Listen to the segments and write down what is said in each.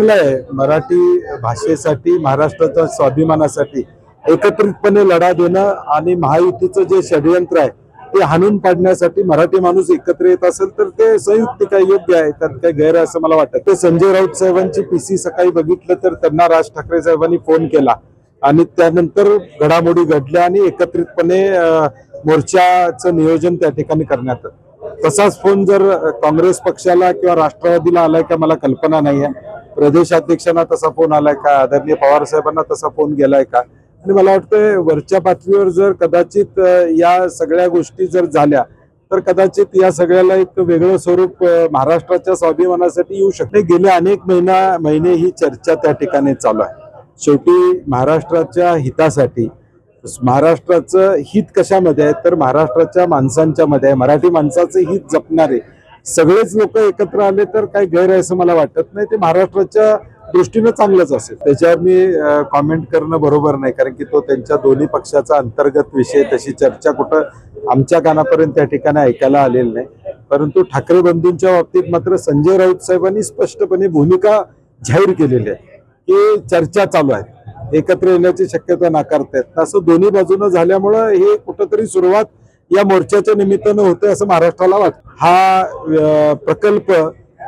आपलं आहे मराठी भाषेसाठी महाराष्ट्राच्या स्वाभिमानासाठी एकत्रितपणे लढा देणं आणि महायुतीचं जे षडयंत्र आहे ते हाणून पाडण्यासाठी मराठी माणूस एकत्र येत असेल तर ते संयुक्त काय योग्य आहे? त्यात काय गैर असं मला वाटतं. ते संजय राऊत साहेबांची पीसी सकाळी बघितलं तर त्यांना राज ठाकरे साहेबांनी फोन केला. आणि त्यानंतर घडामोडी घडल्या आणि एकत्रितपणे मोर्चाचं नियोजन त्या ठिकाणी करण्यात तसाच फोन जर काँग्रेस पक्षाला किंवा राष्ट्रवादीला आलाय का मला कल्पना नाही आहे प्रदेशाध्यक्षांना तसा फोन आलाय का? आदरणीय पवार साहेबांना तसा फोन गेलाय का? आणि मला वाटतं वरच्या पातळीवर जर कदाचित या सगळ्या गोष्टी जर झाल्या तर कदाचित या सगळ्याला एक वेगळं स्वरूप महाराष्ट्राच्या स्वाभिमानासाठी येऊ शकते. गेले अनेक महिना महिने ही चर्चा त्या ठिकाणी चालू आहे. शेवटी महाराष्ट्राच्या हितासाठी महाराष्ट्राचं हित कशामध्ये आहे? तर महाराष्ट्राच्या माणसांच्या मध्ये आहे. मराठी माणसाचं हित जपणारे सगळेच लोक एकत्र आले तर काही गैर आहे असं मला वाटत नाही. ते महाराष्ट्राच्या दृष्टीनं चांगलंच असेल. त्याच्यावर मी कॉमेंट करणं बरोबर नाही. कारण की तो त्यांच्या दोन्ही पक्षाचा अंतर्गत विषय तशी चर्चा कुठं आमच्या कानापर्यंत त्या ठिकाणी ऐकायला आलेली नाही. परंतु ठाकरे बंधूंच्या बाबतीत मात्र संजय राऊत साहेबांनी स्पष्टपणे भूमिका जाहीर केलेली आहे. की चर्चा चालू आहे. एकत्र येण्याची शक्यता नाकारतायत. असं दोन्ही बाजूनं झाल्यामुळं हे कुठंतरी सुरुवात या मोर्चाच्या निमित्तानं होते असं महाराष्ट्राला वाटत. हा प्रकल्प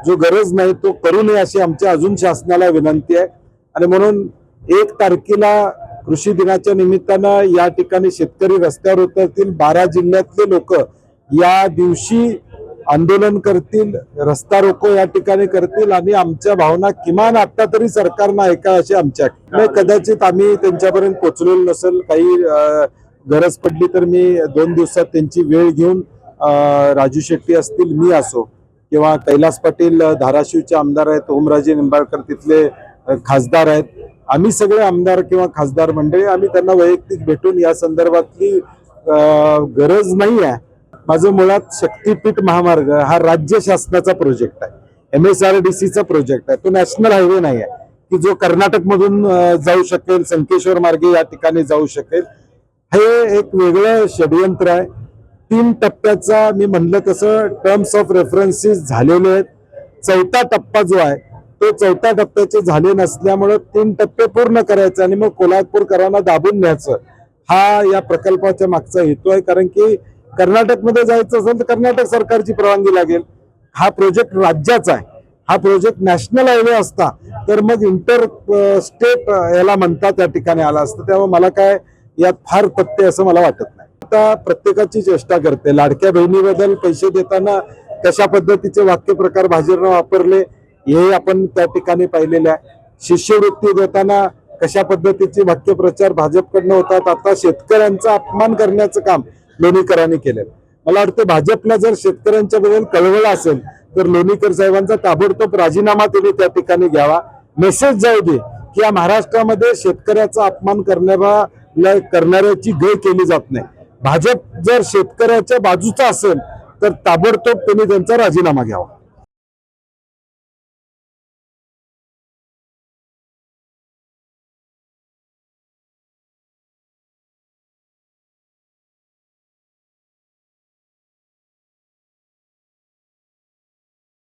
जो गरज नाही तो करू नये अशी आमच्या अजून शासनाला विनंती आहे. आणि म्हणून एक तारखेला कृषी दिनाच्या निमित्तानं या ठिकाणी शेतकरी रस्त्यावर उतरतील बारा जिल्ह्यातले लोक या दिवशी आंदोलन करतील रस्ता रोको या ठिकाणी करतील आणि आमच्या भावना किमान आता तरी सरकारनं ऐका अशी आमच्या कदाचित आम्ही त्यांच्यापर्यंत पोहोचलेलो नसेल काही गरज पडली तर मी दोन दिवसात त्यांची वेळ घेऊन राजू शेट्टी असतील मी असो किंवा कैलास पाटील धाराशिवचे आमदार आहेत ओमराजे निंबाळकर तिथले खासदार आहेत. आम्ही सगळे आमदार किंवा खासदार मंडळी आम्ही त्यांना वैयक्तिक भेटून या संदर्भातली गरज नाही आहे. माझं मुळात शक्तीपीठ महामार्ग हा राज्य शासनाचा प्रोजेक्ट आहे. एम एस आर डी सीचा प्रोजेक्ट आहे. तो नॅशनल हायवे नाही आहे. की जो कर्नाटकमधून जाऊ शकेल संकेश्वर मार्गे या ठिकाणी जाऊ शकेल हे एक वेगळं षडयंत्र आहे. तीन टप्प्याचा मी म्हणलं तसं टर्म्स ऑफ रेफरन्सेस झालेले आहेत. चौथा टप्पा जो आहे तो चौथ्या टप्प्याचे झाले नसल्यामुळं तीन टप्पे पूर्ण करायचे आणि मग कोल्हापूरकरांना दाबून न्यायचं. हा या प्रकल्पाच्या मागचा हेतू आहे. कारण की कर्नाटकमध्ये जायचं असेल तर कर्नाटक सरकारची परवानगी लागेल. हा प्रोजेक्ट राज्याचा आहे. हा प्रोजेक्ट नॅशनल हायवे असता. तर मग इंटर स्टेट याला म्हणतात त्या ठिकाणी आला असतं. त्यामुळे मला काय यात फार तथ्य असं मला वाटत नाही. आता प्रत्येकाची चेष्टा करते. लाडक्या बहिणीबद्दल पैसे देताना कशा पद्धतीचे वाक्यप्रकार भाजीरनं वापरले हे आपण त्या ठिकाणी पाहिलेले आहे. शिष्यवृत्ती देताना कशा पद्धतीचे वाक्यप्रचार भाजपकडनं होतात आता शेतकऱ्यांचा अपमान करण्याचं काम लोणीकरांनी केलेलं मला वाटतं भाजपला जर शेतकऱ्यांच्या बद्दल कळवळ असेल तर लोणीकर साहेबांचा ताबडतोब राजीनामा त्यांनी त्या ठिकाणी घ्यावा. मेसेज जाऊ दे की या महाराष्ट्रामध्ये शेतकऱ्याचा अपमान करणारा करणाऱ्याची गय केली जात नाही. भाजप जर शेतकऱ्याच्या बाजूचा असेल तर ताबडतोब त्यांनी त्यांचा राजीनामा घ्यावा.